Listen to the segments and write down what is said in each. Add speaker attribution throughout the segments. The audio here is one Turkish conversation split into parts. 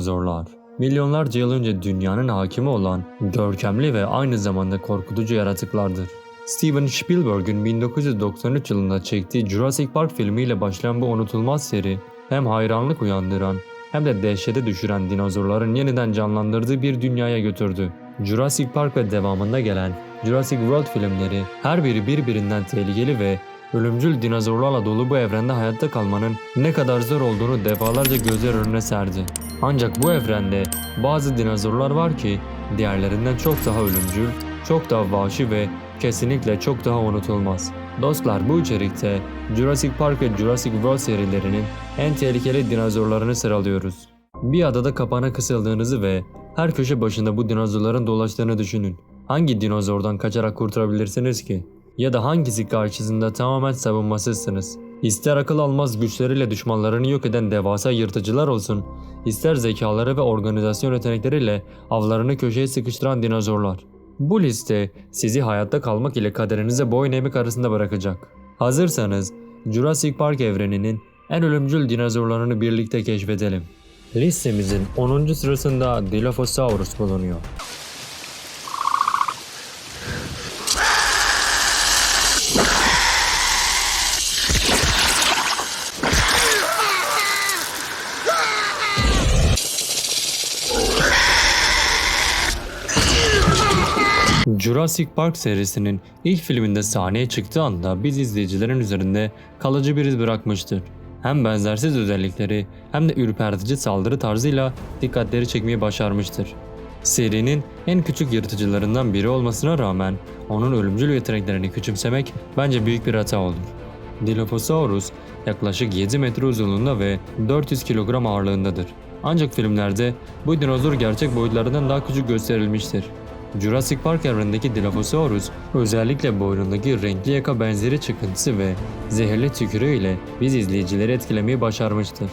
Speaker 1: Dinozorlar Milyonlarca yıl önce dünyanın hakimi olan görkemli ve aynı zamanda korkutucu yaratıklardır. Steven Spielberg'ün 1993 yılında çektiği Jurassic Park filmiyle başlayan bu unutulmaz seri hem hayranlık uyandıran hem de dehşete düşüren dinozorların yeniden canlandırdığı bir dünyaya götürdü. Jurassic Park ve devamında gelen Jurassic World filmleri her biri birbirinden tehlikeli ve ölümcül dinozorlarla dolu bu evrende hayatta kalmanın ne kadar zor olduğunu defalarca gözler önüne serdi. Ancak bu evrende bazı dinozorlar var ki diğerlerinden çok daha ölümcül, çok daha vahşi ve kesinlikle çok daha unutulmaz. Dostlar bu içerikte Jurassic Park ve Jurassic World serilerinin en tehlikeli dinozorlarını sıralıyoruz. Bir adada kapana kısıldığınızı ve her köşe başında bu dinozorların dolaştığını düşünün. Hangi dinozordan kaçarak kurtulabilirsiniz ki? Ya da hangisi karşısında tamamen savunmasızsınız? İster akıl almaz güçleriyle düşmanlarını yok eden devasa yırtıcılar olsun, ister zekaları ve organizasyon yetenekleriyle avlarını köşeye sıkıştıran dinozorlar. Bu liste sizi hayatta kalmak ile kaderinize boyun eğmek arasında bırakacak. Hazırsanız Jurassic Park evreninin en ölümcül dinozorlarını birlikte keşfedelim. Listemizin 10. sırasında Dilophosaurus bulunuyor. Jurassic Park serisinin ilk filminde sahneye çıktığı anda biz izleyicilerin üzerinde kalıcı bir iz bırakmıştır. Hem benzersiz özellikleri hem de ürpertici saldırı tarzıyla dikkatleri çekmeyi başarmıştır. Serinin en küçük yırtıcılarından biri olmasına rağmen onun ölümcül yeteneklerini küçümsemek bence büyük bir hata olur. Dilophosaurus yaklaşık 7 metre uzunluğunda ve 400 kilogram ağırlığındadır. Ancak filmlerde bu dinozor gerçek boyutlarından daha küçük gösterilmiştir. Jurassic Park evrenindeki Dilophosaurus özellikle boynundaki renkli yaka benzeri çıkıntısı ve zehirli tükürüğüyle biz izleyicileri etkilemeyi başarmıştır.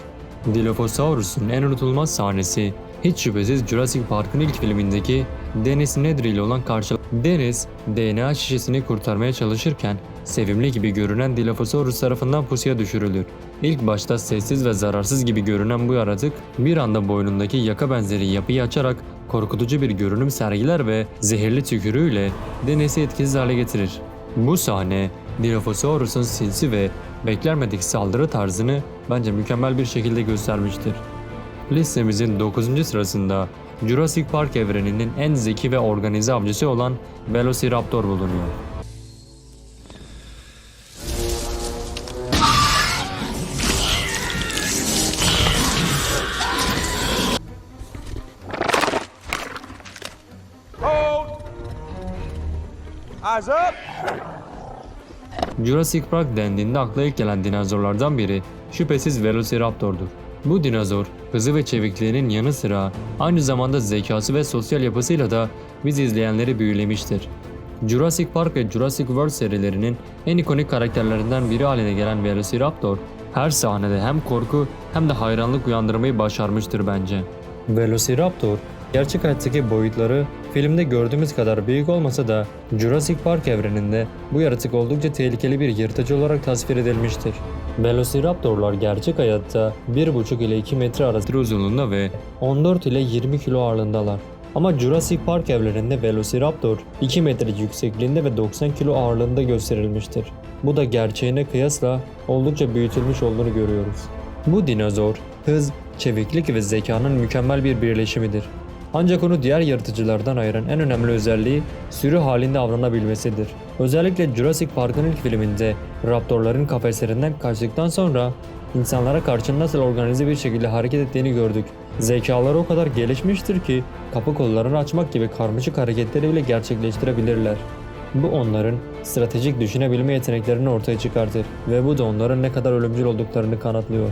Speaker 1: Dilophosaurus'un en unutulmaz sahnesi hiç şüphesiz Jurassic Park'ın ilk filmindeki Dennis Nedry ile olan karşılaşma. Dennis, DNA şişesini kurtarmaya çalışırken sevimli gibi görünen Dilophosaurus tarafından pusuya düşürülür. İlk başta sessiz ve zararsız gibi görünen bu yaratık bir anda boynundaki yaka benzeri yapıyı açarak korkutucu bir görünüm sergiler ve zehirli tükürüğüyle Dennis'i etkisiz hale getirir. Bu sahne Dilophosaurus'un sinsi ve beklenmedik saldırı tarzını bence mükemmel bir şekilde göstermiştir. Listemizin 9. sırasında Jurassic Park evreninin en zeki ve organize avcısı olan Velociraptor bulunuyor.
Speaker 2: Eyes up.
Speaker 1: Jurassic Park dendiğinde akla ilk gelen dinozorlardan biri şüphesiz Velociraptor'dur. Bu dinozor hızı ve çevikliğinin yanı sıra aynı zamanda zekası ve sosyal yapısıyla da biz izleyenleri büyülemiştir. Jurassic Park ve Jurassic World serilerinin en ikonik karakterlerinden biri haline gelen Velociraptor, her sahnede hem korku hem de hayranlık uyandırmayı başarmıştır bence. Velociraptor, gerçek hayattaki boyutları filmde gördüğümüz kadar büyük olmasa da Jurassic Park evreninde bu yaratık oldukça tehlikeli bir yırtıcı olarak tasvir edilmiştir. Velociraptorlar gerçek hayatta 1,5 ile 2 metre arası uzunluğunda ve 14 ile 20 kilo ağırlığındalar. Ama Jurassic Park evreninde Velociraptor 2 metre yüksekliğinde ve 90 kilo ağırlığında gösterilmiştir. Bu da gerçeğine kıyasla oldukça büyütülmüş olduğunu görüyoruz. Bu dinozor hız, çeviklik ve zekanın mükemmel bir birleşimidir. Ancak onu diğer yırtıcılardan ayıran en önemli özelliği sürü halinde avranabilmesidir. Özellikle Jurassic Park'ın ilk filminde raptorların kafeslerinden kaçtıktan sonra insanlara karşı nasıl organize bir şekilde hareket ettiğini gördük. Zekaları o kadar gelişmiştir ki kapı kollarını açmak gibi karmaşık hareketleri bile gerçekleştirebilirler. Bu onların stratejik düşünebilme yeteneklerini ortaya çıkartır ve bu da onların ne kadar ölümcül olduklarını kanıtlıyor.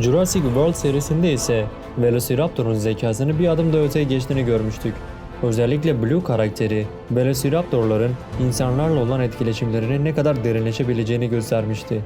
Speaker 1: Jurassic World serisinde ise Velociraptor'un zekasını bir adım da öteye geçtiğini görmüştük. Özellikle Blue karakteri, Velociraptor'ların insanlarla olan etkileşimlerinin ne kadar derinleşebileceğini göstermişti.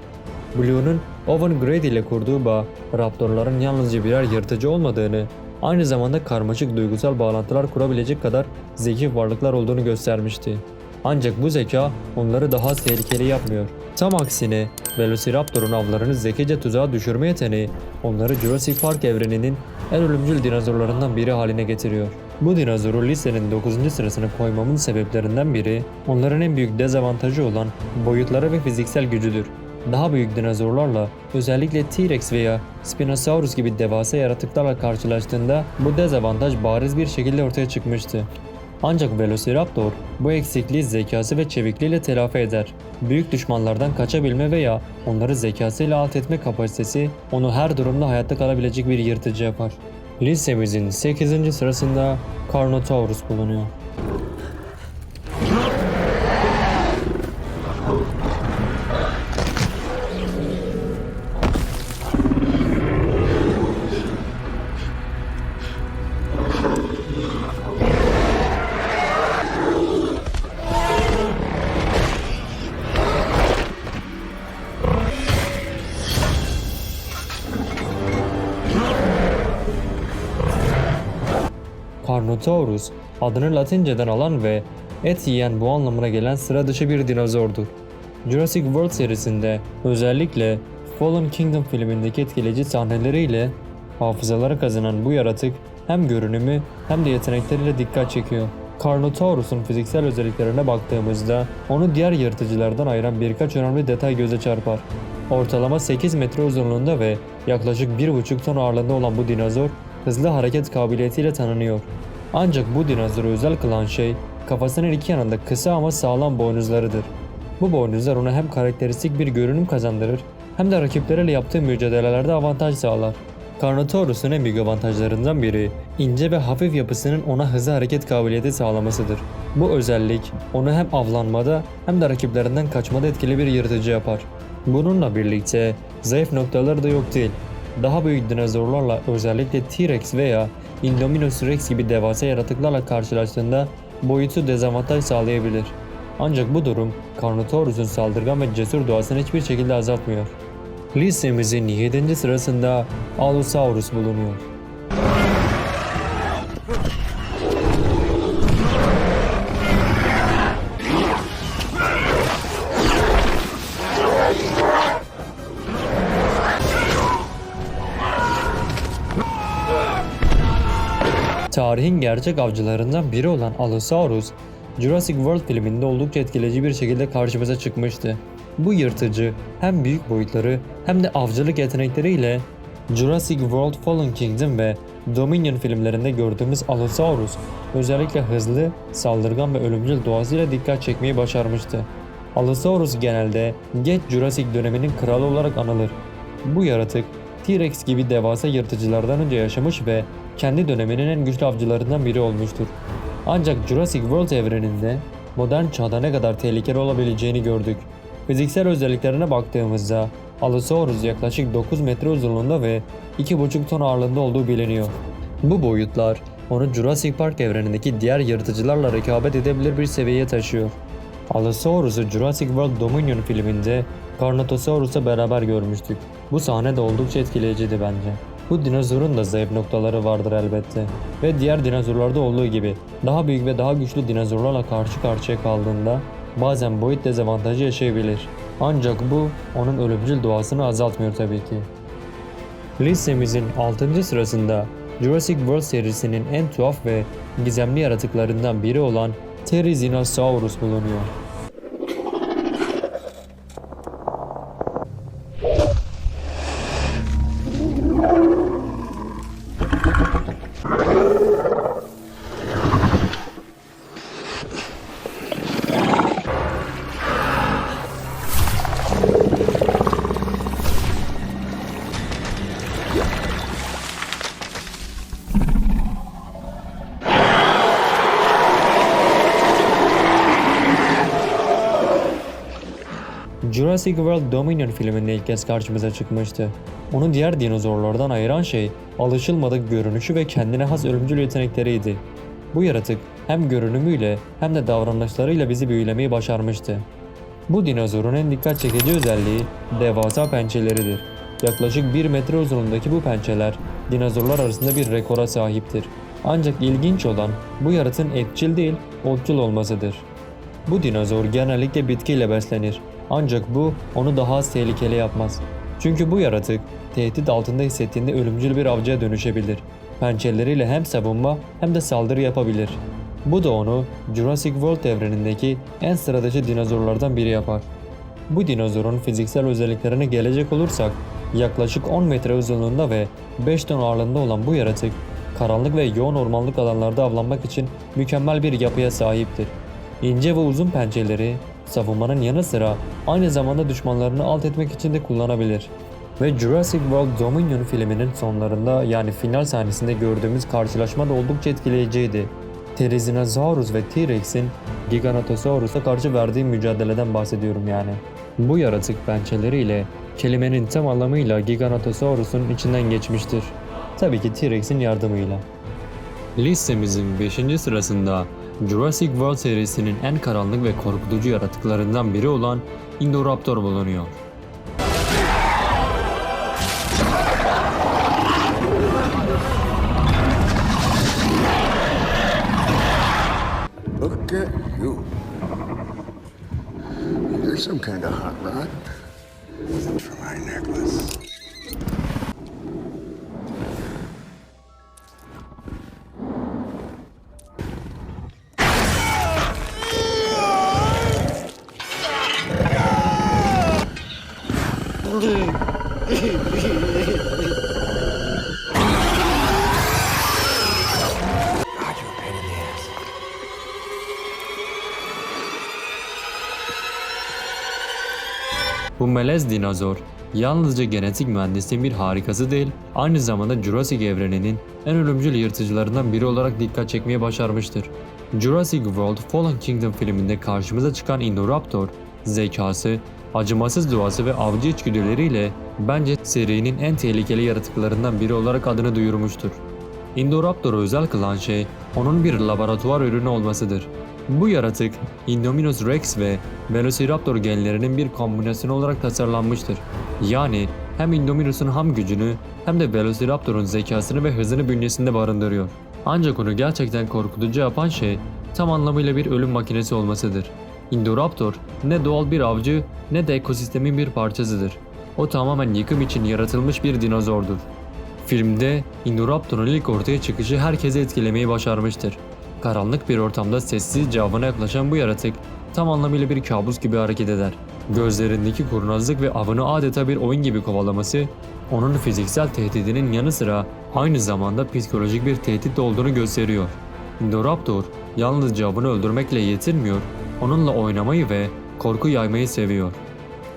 Speaker 1: Blue'nun Owen Grady ile kurduğu bağ, Raptorların yalnızca birer yırtıcı olmadığını, aynı zamanda karmaşık duygusal bağlantılar kurabilecek kadar zeki varlıklar olduğunu göstermişti. Ancak bu zeka onları daha tehlikeli yapmıyor. Tam aksine Velociraptor'un avlarını zekice tuzağa düşürme yeteneği onları Jurassic Park evreninin en ölümcül dinozorlarından biri haline getiriyor. Bu dinozoru listenin 9. sırasına koymamın sebeplerinden biri onların en büyük dezavantajı olan boyutları ve fiziksel gücüdür. Daha büyük dinozorlarla özellikle T-Rex veya Spinosaurus gibi devasa yaratıklarla karşılaştığında bu dezavantaj bariz bir şekilde ortaya çıkmıştı. Ancak Velociraptor bu eksikliği zekası ve çevikliğiyle telafi eder. Büyük düşmanlardan kaçabilme veya onları zekasıyla alt etme kapasitesi onu her durumda hayatta kalabilecek bir yırtıcı yapar. Listemizin 8. sırasında Carnotaurus bulunuyor. Carnotaurus adını Latinceden alan ve et yiyen bu anlamına gelen sıra dışı bir dinozordur. Jurassic World serisinde özellikle Fallen Kingdom filmindeki etkileyici sahneleriyle hafızalara kazanan bu yaratık hem görünümü hem de yetenekleriyle dikkat çekiyor. Carnotaurus'un fiziksel özelliklerine baktığımızda onu diğer yırtıcılardan ayıran birkaç önemli detay göze çarpar. Ortalama 8 metre uzunluğunda ve yaklaşık 1,5 ton ağırlığında olan bu dinozor hızlı hareket kabiliyetiyle tanınıyor. Ancak bu dinozoru özel kılan şey kafasının iki yanında kısa ama sağlam boynuzlarıdır. Bu boynuzlar ona hem karakteristik bir görünüm kazandırır hem de rakipleriyle yaptığı mücadelelerde avantaj sağlar. Carnotaurus'un en büyük avantajlarından biri ince ve hafif yapısının ona hızlı hareket kabiliyeti sağlamasıdır. Bu özellik onu hem avlanmada hem de rakiplerinden kaçmada etkili bir yırtıcı yapar. Bununla birlikte zayıf noktaları da yok değil. Daha büyük dinozorlarla özellikle T-Rex veya Indominus Rex gibi devasa yaratıklarla karşılaştığında boyutu dezavantaj sağlayabilir. Ancak bu durum Carnotaurus'un saldırgan ve cesur doğasını hiçbir şekilde azaltmıyor. Listemizin 7. sırasında Allosaurus bulunuyor. Tarihin gerçek avcılarından biri olan Allosaurus, Jurassic World filminde oldukça etkileyici bir şekilde karşımıza çıkmıştı. Bu yırtıcı hem büyük boyutları hem de avcılık yetenekleriyle Jurassic World Fallen Kingdom ve Dominion filmlerinde gördüğümüz Allosaurus özellikle hızlı, saldırgan ve ölümcül doğasıyla dikkat çekmeyi başarmıştı. Allosaurus genelde geç Jurassic döneminin kralı olarak anılır. Bu yaratık T-Rex gibi devasa yırtıcılardan önce yaşamış ve kendi döneminin en güçlü avcılarından biri olmuştur. Ancak Jurassic World evreninde modern çağda ne kadar tehlikeli olabileceğini gördük. Fiziksel özelliklerine baktığımızda Allosaurus yaklaşık 9 metre uzunluğunda ve 2,5 ton ağırlığında olduğu biliniyor. Bu boyutlar onu Jurassic Park evrenindeki diğer yırtıcılarla rekabet edebilir bir seviyeye taşıyor. Allosaurus'u Jurassic World Dominion filminde Carnotaurus'la beraber görmüştük. Bu sahne de oldukça etkileyiciydi bence. Bu dinozorun da zayıf noktaları vardır elbette. Ve diğer dinozorlarda olduğu gibi daha büyük ve daha güçlü dinozorlarla karşı karşıya kaldığında bazen boyut dezavantajı yaşayabilir. Ancak bu onun ölümcül doğasını azaltmıyor tabii ki. Listemizin 6. sırasında Jurassic World serisinin en tuhaf ve gizemli yaratıklarından biri olan Therizinosaurus bulunuyor. Jurassic World Dominion filminde ilk kez karşımıza çıkmıştı. Onu diğer dinozorlardan ayıran şey alışılmadık görünüşü ve kendine has ölümcül yetenekleriydi. Bu yaratık hem görünümüyle hem de davranışlarıyla bizi büyülemeyi başarmıştı. Bu dinozorun en dikkat çekici özelliği devasa pençeleridir. Yaklaşık 1 metre uzunluğundaki bu pençeler dinozorlar arasında bir rekora sahiptir. Ancak ilginç olan bu yaratığın etçil değil, otçul olmasıdır. Bu dinozor genellikle bitkiyle beslenir. Ancak bu onu daha az tehlikeli yapmaz. Çünkü bu yaratık tehdit altında hissettiğinde ölümcül bir avcıya dönüşebilir. Pençeleriyle hem savunma hem de saldırı yapabilir. Bu da onu Jurassic World evrenindeki en sıradışı dinozorlardan biri yapar. Bu dinozorun fiziksel özelliklerine gelecek olursak yaklaşık 10 metre uzunluğunda ve 5 ton ağırlığında olan bu yaratık karanlık ve yoğun ormanlık alanlarda avlanmak için mükemmel bir yapıya sahiptir. İnce ve uzun pençeleri savunmanın yanı sıra aynı zamanda düşmanlarını alt etmek için de kullanabilir. Ve Jurassic World Dominion filminin sonlarında yani final sahnesinde gördüğümüz karşılaşma da oldukça etkileyiciydi. Therizinosaurus ve T-Rex'in Giganotosaurus'a karşı verdiği mücadeleden bahsediyorum yani. Bu yaratık pençeleriyle kelimenin tam anlamıyla Giganotosaurus'un içinden geçmiştir. Tabii ki T-Rex'in yardımıyla. Listemizin 5. sırasında Jurassic World serisinin en karanlık ve korkutucu yaratıklarından biri olan Indoraptor bulunuyor.
Speaker 2: Look at you. You're some kind of hot rod. For my necklace.
Speaker 1: Bu melez dinozor yalnızca genetik mühendisliğin bir harikası değil, aynı zamanda Jurassic evreninin en ölümcül yırtıcılarından biri olarak dikkat çekmeye başarmıştır. Jurassic World Fallen Kingdom filminde karşımıza çıkan Indoraptor, zekası, acımasız doğası ve avcı içgüdüleriyle bence serinin en tehlikeli yaratıklarından biri olarak adını duyurmuştur. Indoraptor'u özel kılan şey onun bir laboratuvar ürünü olmasıdır. Bu yaratık Indominus rex ve Velociraptor genlerinin bir kombinasyonu olarak tasarlanmıştır. Yani hem Indominus'un ham gücünü hem de Velociraptor'un zekasını ve hızını bünyesinde barındırıyor. Ancak onu gerçekten korkutucu yapan şey tam anlamıyla bir ölüm makinesi olmasıdır. Indoraptor ne doğal bir avcı ne de ekosistemin bir parçasıdır. O tamamen yıkım için yaratılmış bir dinozordur. Filmde Indoraptor'un ilk ortaya çıkışı herkesi etkilemeyi başarmıştır. Karanlık bir ortamda sessizce avına yaklaşan bu yaratık tam anlamıyla bir kabus gibi hareket eder. Gözlerindeki kurnazlık ve avını adeta bir oyun gibi kovalaması, onun fiziksel tehdidinin yanı sıra aynı zamanda psikolojik bir tehdit olduğunu gösteriyor. Indoraptor yalnızca avını öldürmekle yetinmiyor, onunla oynamayı ve korku yaymayı seviyor.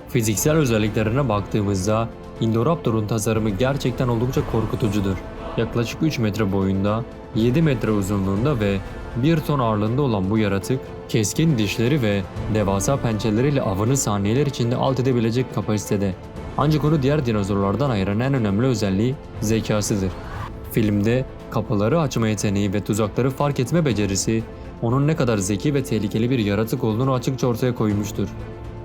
Speaker 1: Fiziksel özelliklerine baktığımızda Indoraptor'un tasarımı gerçekten oldukça korkutucudur. Yaklaşık 3 metre boyunda, 7 metre uzunluğunda ve 1 ton ağırlığında olan bu yaratık, keskin dişleri ve devasa pençeleriyle avını saniyeler içinde alt edebilecek kapasitede. Ancak onu diğer dinozorlardan ayıran en önemli özelliği zekasıdır. Filmde kapıları açma yeteneği ve tuzakları fark etme becerisi onun ne kadar zeki ve tehlikeli bir yaratık olduğunu açıkça ortaya koymuştur.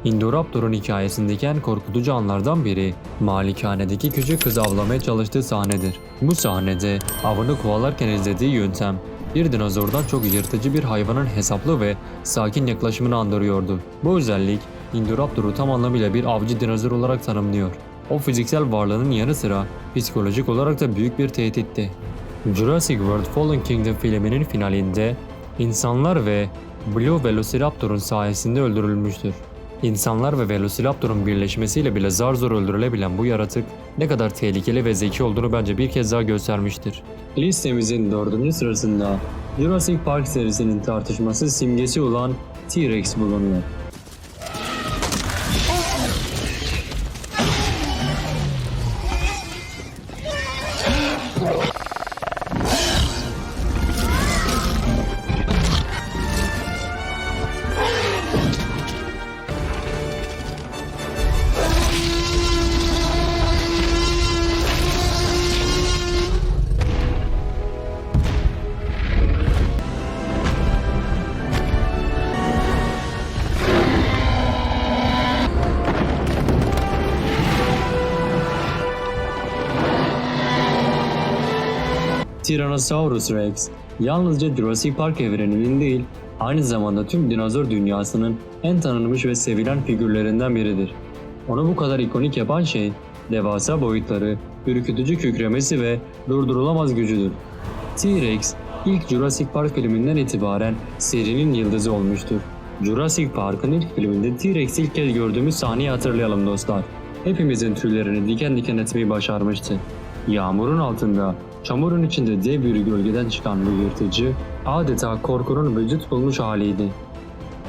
Speaker 1: Indoraptor'un hikayesindeki en korkutucu anlardan biri malikanedeki küçük kızı avlamaya çalıştığı sahnedir. Bu sahnede avını kovalarken izlediği yöntem bir dinozordan çok yırtıcı bir hayvanın hesaplı ve sakin yaklaşımını andırıyordu. Bu özellik Indoraptor'u tam anlamıyla bir avcı dinozor olarak tanımlıyor. O fiziksel varlığının yanı sıra psikolojik olarak da büyük bir tehditti. Jurassic World Fallen Kingdom filminin finalinde insanlar ve Blue Velociraptor'un sayesinde öldürülmüştür. İnsanlar ve Velociraptor'un birleşmesiyle bile zar zor öldürülebilen bu yaratık ne kadar tehlikeli ve zeki olduğunu bence bir kez daha göstermiştir. Listemizin dördüncü sırasında Jurassic Park serisinin tartışmasız simgesi olan T-Rex bulunuyor. Tyrannosaurus Rex yalnızca Jurassic Park evreninin değil, Aynı zamanda tüm dinozor dünyasının en tanınmış ve sevilen figürlerinden biridir. Onu bu kadar ikonik yapan şey, devasa boyutları, ürkütücü kükremesi ve durdurulamaz gücüdür. T-Rex, ilk Jurassic Park filminden itibaren serinin yıldızı olmuştur. Jurassic Park'ın ilk filminde T-Rex ilk kez gördüğümüz sahneyi hatırlayalım dostlar. Hepimizin tüylerini diken diken etmeyi başarmıştı. Yağmurun altında, çamurun içinde dev bir gölgeden çıkan bu yırtıcı, adeta korkunun vücut bulmuş haliydi.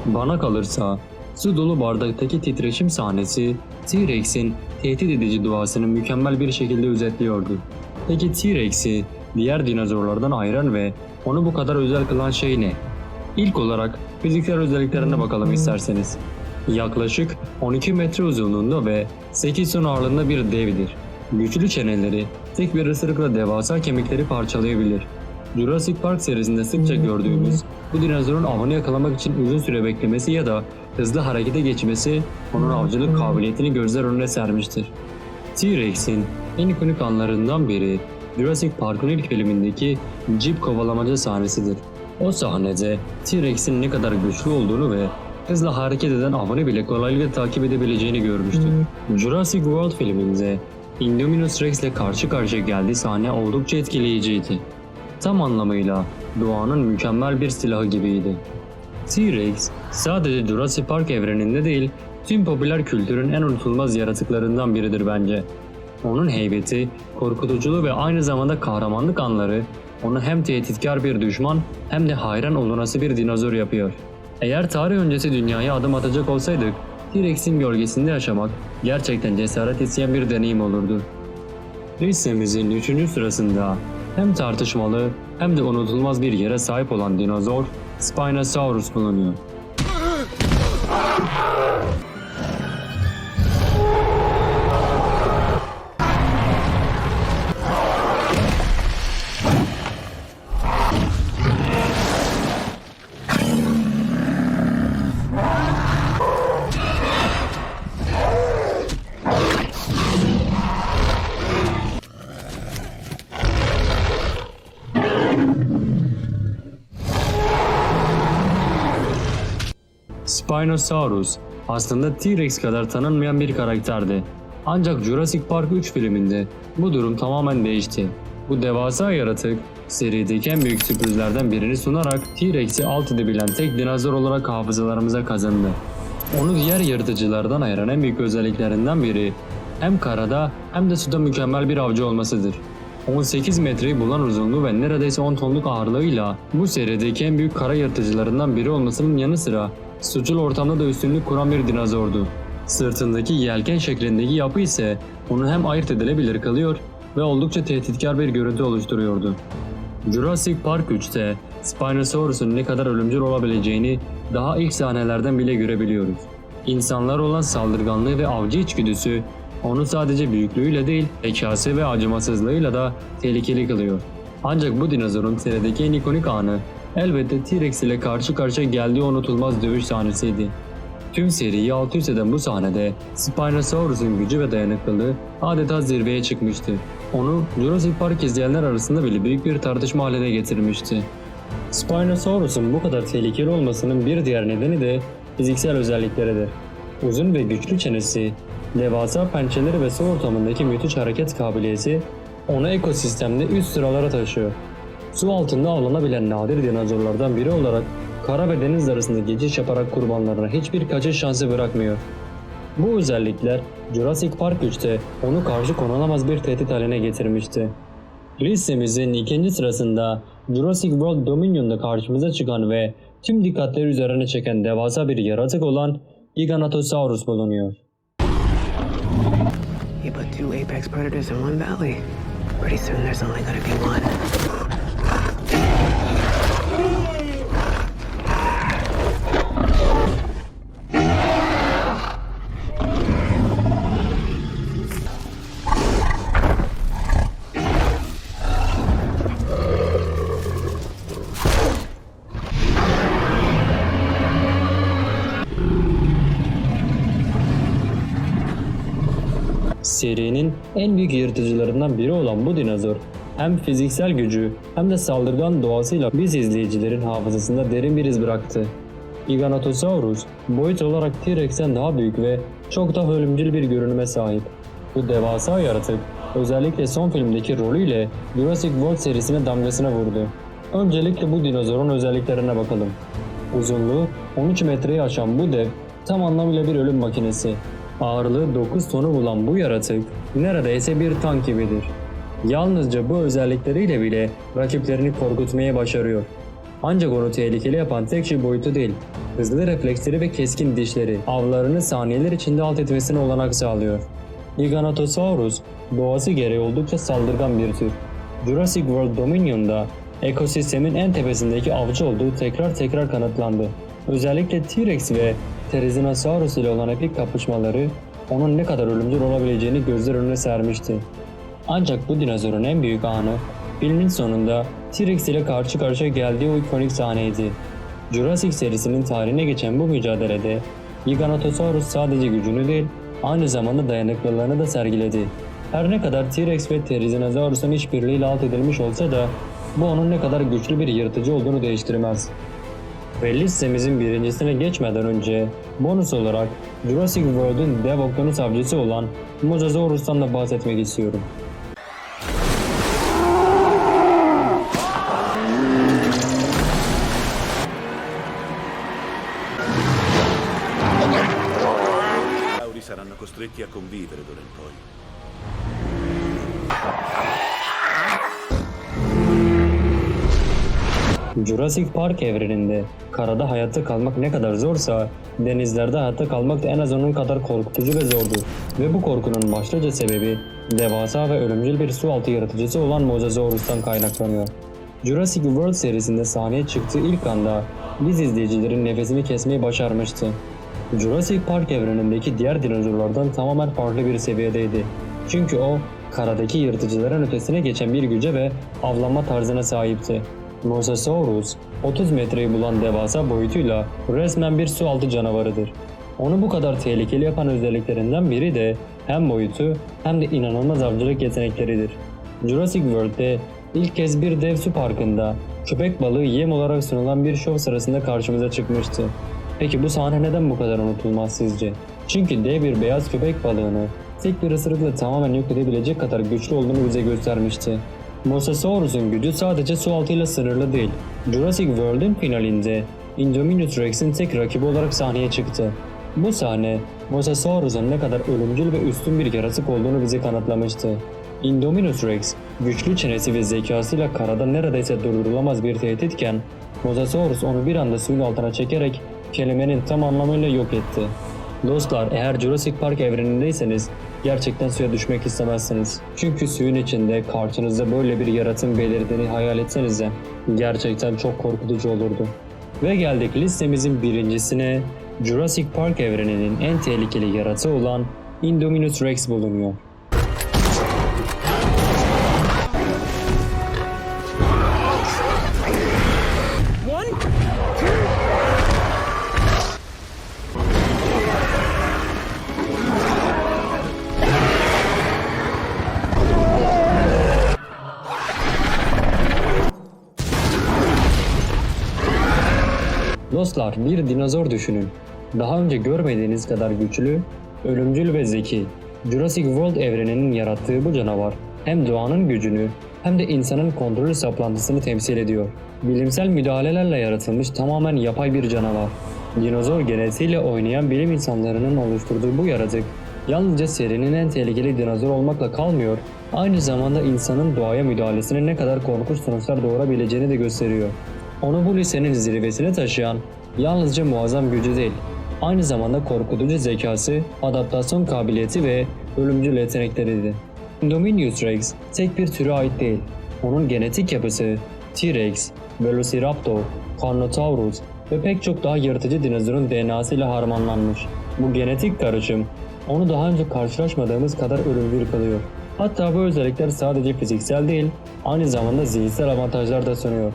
Speaker 1: Bana kalırsa, su dolu bardaktaki titreşim sahnesi, T-Rex'in tehdit edici duasını mükemmel bir şekilde özetliyordu. Peki T-Rex'i diğer dinozorlardan ayıran ve onu bu kadar özel kılan şey ne? İlk olarak fiziksel özelliklerine bakalım isterseniz. Yaklaşık 12 metre uzunluğunda ve 8 ton ağırlığında bir devdir. Güçlü çeneleri tek bir ısırıkla devasa kemikleri parçalayabilir. Jurassic Park serisinde sıkça gördüğümüz bu dinozorun avını yakalamak için uzun süre beklemesi ya da hızlı harekete geçmesi onun avcılık kabiliyetini gözler önüne sermiştir. T-Rex'in en ikonik anlarından biri Jurassic Park'ın ilk filmindeki Jeep kovalamaca sahnesidir. O sahnede T-Rex'in ne kadar güçlü olduğunu ve hızla hareket eden avını bile kolaylıkla takip edebileceğini görmüştük. Jurassic World filminde Indominus Rex ile karşı karşıya geldiği sahne oldukça etkileyiciydi. Tam anlamıyla doğanın mükemmel bir silahı gibiydi. T-Rex sadece Jurassic Park evreninde değil, tüm popüler kültürün en unutulmaz yaratıklarından biridir bence. Onun heybeti, korkutuculuğu ve aynı zamanda kahramanlık anları onu hem tehditkar bir düşman hem de hayran olunası bir dinozor yapıyor. Eğer tarih öncesi dünyaya adım atacak olsaydık, T-Rex'in gölgesinde yaşamak gerçekten cesaret isteyen bir deneyim olurdu. Listemizin 3. sırasında hem tartışmalı hem de unutulmaz bir yere sahip olan dinozor Spinosaurus bulunuyor. Spinosaurus aslında T-Rex kadar tanınmayan bir karakterdi. Ancak Jurassic Park 3 filminde bu durum tamamen değişti. Bu devasa yaratık serideki en büyük sürprizlerden birini sunarak T-Rex'i alt edebilen tek dinozor olarak hafızalarımıza kazandı. Onu diğer yaratıcılardan ayıran en büyük özelliklerinden biri hem karada hem de suda mükemmel bir avcı olmasıdır. 18 metreyi bulan uzunluğu ve neredeyse 10 tonluk ağırlığıyla bu serideki en büyük kara yırtıcılarından biri olmasının yanı sıra suçul ortamda da üstünlük kuran bir dinozordu. Sırtındaki yelken şeklindeki yapı ise onu hem ayırt edilebilir kılıyor ve oldukça tehditkar bir görüntü oluşturuyordu. Jurassic Park 3'te Spinosaurus'un ne kadar ölümcül olabileceğini daha ilk sahnelerden bile görebiliyoruz. İnsanlar olan saldırganlığı ve avcı içgüdüsü onu sadece büyüklüğüyle değil, zekası ve acımasızlığıyla da tehlikeli kılıyor. Ancak bu dinozorun serideki en ikonik anı elbette T-Rex ile karşı karşıya geldiği unutulmaz dövüş sahnesiydi. Tüm seriyi alt üst eden bu sahnede Spinosaurus'un gücü ve dayanıklılığı adeta zirveye çıkmıştı. Onu Jurassic Park izleyenler arasında bile büyük bir tartışma haline getirmişti. Spinosaurus'un bu kadar tehlikeli olmasının bir diğer nedeni de fiziksel özellikleridir. Uzun ve güçlü çenesi, devasa pençeleri ve su ortamındaki müthiş hareket kabiliyeti onu ekosistemde üst sıralara taşıyor. Su altında avlanabilen nadir dinozorlardan biri olarak kara ve deniz arasında geçiş yaparak kurbanlarına hiçbir kaçış şansı bırakmıyor. Bu özellikler Jurassic Park 3'te onu karşı konulamaz bir tehdit haline getirmişti. Listemizin ikinci sırasında Jurassic World Dominion'da karşımıza çıkan ve tüm dikkatleri üzerine çeken devasa bir yaratık olan Giganotosaurus bulunuyor.
Speaker 3: You put two apex predators in one valley. Pretty soon there's only gonna be one.
Speaker 1: Serinin en büyük yırtıcılarından biri olan bu dinozor hem fiziksel gücü hem de saldırgan doğasıyla biz izleyicilerin hafızasında derin bir iz bıraktı. Giganotosaurus boyut olarak T-Rex'ten daha büyük ve çok daha ölümcül bir görünüme sahip. Bu devasa yaratık özellikle son filmdeki rolüyle Jurassic World serisine damgasını vurdu. Öncelikle bu dinozorun özelliklerine bakalım. Uzunluğu 13 metreyi aşan bu dev tam anlamıyla bir ölüm makinesi. Ağırlığı 9 tonu bulan bu yaratık neredeyse bir tank gibidir. Yalnızca bu özellikleriyle bile rakiplerini korkutmaya başarıyor. Ancak onu tehlikeli yapan tek şey boyutu değil, hızlı refleksleri ve keskin dişleri avlarını saniyeler içinde alt etmesine olanak sağlıyor. Giganotosaurus doğası gereği oldukça saldırgan bir tür. Jurassic World Dominion'da ekosistemin en tepesindeki avcı olduğu tekrar tekrar kanıtlandı. Özellikle T-Rex ve Therizinosaurus ile olan epik kapışmaları onun ne kadar ölümcül olabileceğini gözler önüne sermişti. Ancak bu dinozorun en büyük anı filmin sonunda T-Rex ile karşı karşıya geldiği o ikonik sahneydi. Jurassic serisinin tarihine geçen bu mücadelede Giganotosaurus sadece gücünü değil aynı zamanda dayanıklılığını da sergiledi. Her ne kadar T-Rex ve Therizinosaurus'un işbirliğiyle alt edilmiş olsa da bu onun ne kadar güçlü bir yırtıcı olduğunu değiştirmez. Ve listemizin birincisine geçmeden önce bonus olarak Jurassic World'un dev okyanus avcısı olan Mosasaurus'tan da bahsetmek istiyorum.
Speaker 4: Saranno costretti a convivere d'ora
Speaker 1: Jurassic Park evreninde karada hayatta kalmak ne kadar zorsa denizlerde hayatta kalmak da en az onun kadar korkutucu ve zordur. Ve bu korkunun başlıca sebebi devasa ve ölümcül bir su altı yaratıcısı olan Mosasaurus'tan kaynaklanıyor. Jurassic World serisinde sahneye çıktığı ilk anda biz izleyicilerin nefesini kesmeyi başarmıştı. Jurassic Park evrenindeki diğer dinozorlardan tamamen farklı bir seviyedeydi. Çünkü o karadaki yırtıcıların ötesine geçen bir güce ve avlanma tarzına sahipti. Mosasaurus 30 metreyi bulan devasa boyutuyla resmen bir su altı canavarıdır. Onu bu kadar tehlikeli yapan özelliklerinden biri de hem boyutu hem de inanılmaz avcılık yetenekleridir. Jurassic World'de ilk kez bir dev su parkında köpek balığı yem olarak sunulan bir şov sırasında karşımıza çıkmıştı. Peki bu sahne neden bu kadar unutulmaz sizce? Çünkü dev bir beyaz köpek balığını tek bir ısırıkla tamamen yok edebilecek kadar güçlü olduğunu bize göstermişti. Mosasaurus'un gücü sadece su altıyla sınırlı değil. Jurassic World'in finalinde Indominus Rex'in tek rakibi olarak sahneye çıktı. Bu sahne Mosasaurus'un ne kadar ölümcül ve üstün bir yaratık olduğunu bize kanıtlamıştı. Indominus Rex, güçlü çenesi ve zekasıyla karada neredeyse durdurulamaz bir tehditken, Mosasaurus onu bir anda suyun altına çekerek kelimenin tam anlamıyla yok etti. Dostlar eğer Jurassic Park evrenindeyseniz gerçekten suya düşmek istemezsiniz. Çünkü suyun içinde karşınızda böyle bir yaratığın belirdiğini hayal etsenize gerçekten çok korkutucu olurdu. Ve geldik listemizin birincisine Jurassic Park evreninin en tehlikeli yaratığı olan Indominus Rex bulunuyor. Dostlar bir dinozor düşünün. Daha önce görmediğiniz kadar güçlü, ölümcül ve zeki. Jurassic World evreninin yarattığı bu canavar hem doğanın gücünü hem de insanın kontrolü saplantısını temsil ediyor. Bilimsel müdahalelerle yaratılmış tamamen yapay bir canavar. Dinozor genetiğiyle oynayan bilim insanlarının oluşturduğu bu yaratık yalnızca serinin en tehlikeli dinozor olmakla kalmıyor, aynı zamanda insanın doğaya müdahalesinin ne kadar korkunç sonuçlar doğurabileceğini de gösteriyor. Onu bu lisenin zirvesine taşıyan yalnızca muazzam gücü değil, aynı zamanda korkutucu zekası, adaptasyon kabiliyeti ve ölümcül yetenekleridir. Indominus Rex tek bir türe ait değil. Onun genetik yapısı T-Rex, Velociraptor, Carnotaurus ve pek çok daha yırtıcı dinozorun DNA'sı ile harmanlanmış. Bu genetik karışım onu daha önce karşılaşmadığımız kadar ölümcül kılıyor. Hatta bu özellikler sadece fiziksel değil, aynı zamanda zihinsel avantajlar da sunuyor.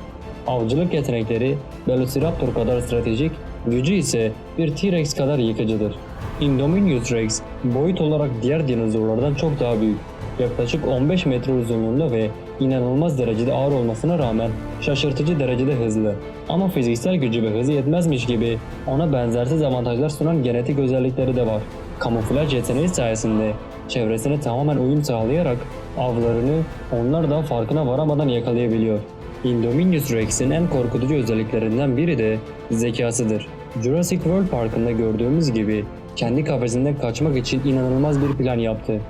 Speaker 1: Avcılık yetenekleri Velociraptor kadar stratejik, gücü ise bir T-Rex kadar yıkıcıdır. Indominus Rex boyut olarak diğer dinozorlardan çok daha büyük. Yaklaşık 15 metre uzunluğunda ve inanılmaz derecede ağır olmasına rağmen şaşırtıcı derecede hızlı. Ama fiziksel gücü ve hızı yetmezmiş gibi ona benzersiz avantajlar sunan genetik özellikleri de var. Kamuflaj yeteneği sayesinde çevresine tamamen uyum sağlayarak avlarını onlar da farkına varamadan yakalayabiliyor. Indominus Rex'in en korkutucu özelliklerinden biri de zekasıdır. Jurassic World Parkı'nda gördüğümüz gibi kendi kafesinden kaçmak için inanılmaz bir plan yaptı.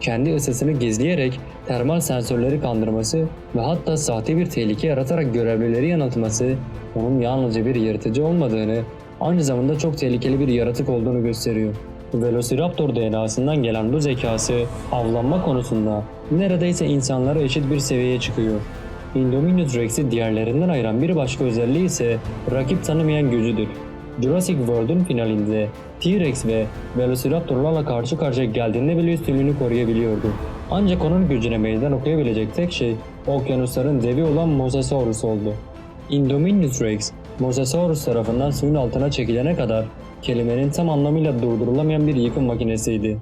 Speaker 1: Kendi ısısını gizleyerek termal sensörleri kandırması ve hatta sahte bir tehlike yaratarak görevlileri yanıltması onun yalnızca bir yırtıcı olmadığını, aynı zamanda çok tehlikeli bir yaratık olduğunu gösteriyor. Velociraptor DNA'sından gelen bu zekası avlanma konusunda neredeyse insanlara eşit bir seviyeye çıkıyor. Indominus Rex'i diğerlerinden ayıran bir başka özelliği ise rakip tanımayan gücüdür. Jurassic World'un finalinde T-Rex ve Velociraptorlarla karşı karşıya geldiğinde bile üstünlüğünü koruyabiliyordu. Ancak onun gücüne meydan okuyabilecek tek şey okyanusların devi olan Mosasaurus oldu. Indominus Rex, Mosasaurus tarafından suyun altına çekilene kadar kelimenin tam anlamıyla durdurulamayan bir yıkım makinesiydi.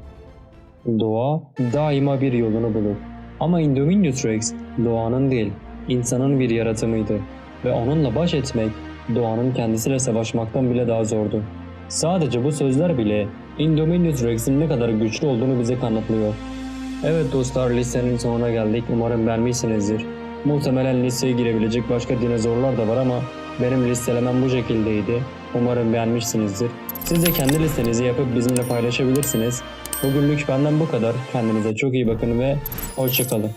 Speaker 1: Doğa daima bir yolunu bulur. Ama Indominus Rex doğanın değil, insanın bir yaratımıydı. Ve onunla baş etmek doğanın kendisiyle savaşmaktan bile daha zordu. Sadece bu sözler bile Indominus Rex'in ne kadar güçlü olduğunu bize kanıtlıyor. Evet dostlar listenin sonuna geldik. Umarım beğenmişsinizdir. Muhtemelen listeye girebilecek başka dinozorlar da var ama benim listelemem bu şekildeydi. Umarım beğenmişsinizdir. Siz de kendi listenizi yapıp bizimle paylaşabilirsiniz. Bugünlük benden bu kadar. Kendinize çok iyi bakın ve hoşçakalın.